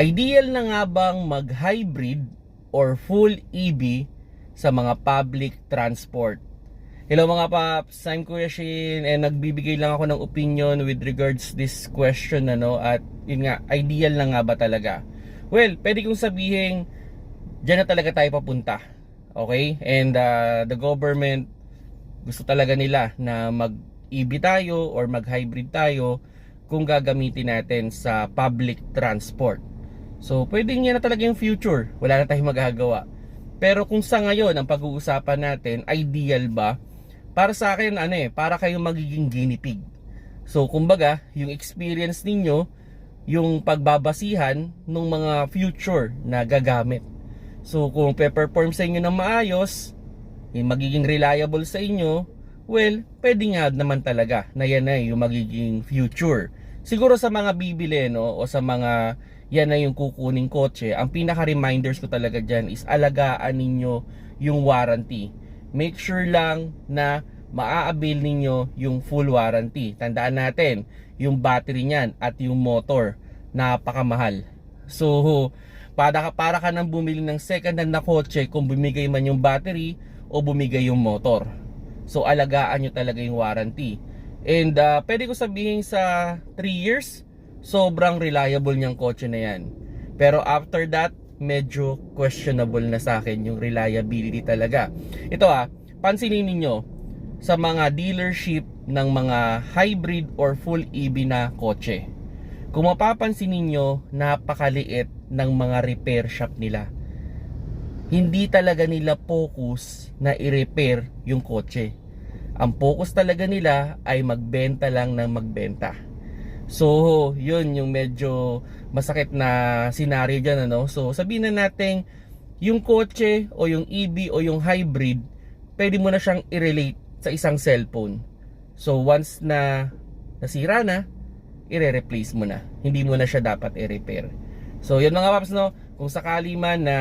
Ideal na nga bang mag-hybrid or full EV sa mga public transport? Hello mga paps, I'm Kuya Shin and nagbibigay lang ako ng opinion with regards this question ano at yun nga, ideal na nga ba talaga? Well, pwede kong sabihin dyan na talaga tayo papunta. Okay? And uh, the government gusto talaga nila na mag-EV tayo or mag-hybrid tayo kung gagamitin natin sa public transport. So, pwede niya na talaga yung future. Wala na tayong magagawa. Pero kung sa ngayon ang pag-uusapan natin, ideal ba? Para sa akin, ano eh, para kayong magiging guinea pig. So, kumbaga, yung experience ninyo, yung pagbabasihan ng mga future na gagamit. So, kung pe-perform sa inyo ng maayos, yung magiging reliable sa inyo, well, pwede nga naman talaga na yan na yung magiging future. Siguro sa mga bibili, no, o sa mga yan na yung kukuning kotse, ang pinaka-reminders ko talaga dyan is alagaan ninyo yung warranty. Make sure lang na maa-avail ninyo yung full warranty. Tandaan natin, yung battery niyan at yung motor, napakamahal. So, para para ka nang bumili ng second hand na kotse kung bumigay man yung battery o bumigay yung motor. So, alagaan nyo talaga yung warranty. And uh, pwede ko sabihin sa 3 years, sobrang reliable niyang kotse na yan. Pero after that, medyo questionable na sa akin yung reliability talaga. Ito ah, pansinin ninyo sa mga dealership ng mga hybrid or full EV na kotse. Kung mapapansin ninyo, napakaliit ng mga repair shop nila. Hindi talaga nila focus na i-repair yung kotse. Ang focus talaga nila ay magbenta lang ng magbenta. So, yun yung medyo masakit na scenario dyan, ano? So, sabihin na natin, yung kotse o yung EV o yung hybrid, pwede mo na siyang i-relate sa isang cellphone. So, once na nasira na, i-replace mo na. Hindi mo na siya dapat i-repair. So, yun mga paps, no? Kung sakali man na,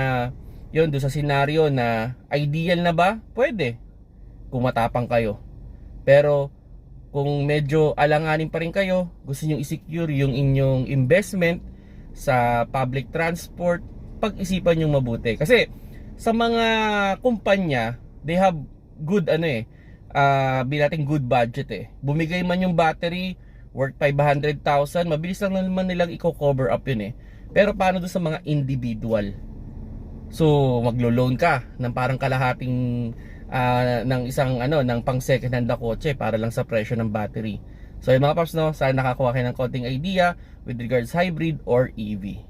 yun, doon sa scenario na ideal na ba? Pwede. Kung matapang kayo. Pero, kung medyo alanganin pa rin kayo, gusto nyo i-secure yung inyong investment sa public transport, pag-isipan nyo mabuti. Kasi sa mga kumpanya, they have good ano eh, uh, natin good budget eh. Bumigay man yung battery, worth 500,000, mabilis lang naman nilang i-cover up yun eh. Pero paano doon sa mga individual? So, maglo-loan ka ng parang kalahating uh, ng isang ano ng pang second hand na kotse para lang sa presyo ng battery. So yung mga paps no, sana nakakuha kayo ng konting idea with regards hybrid or EV.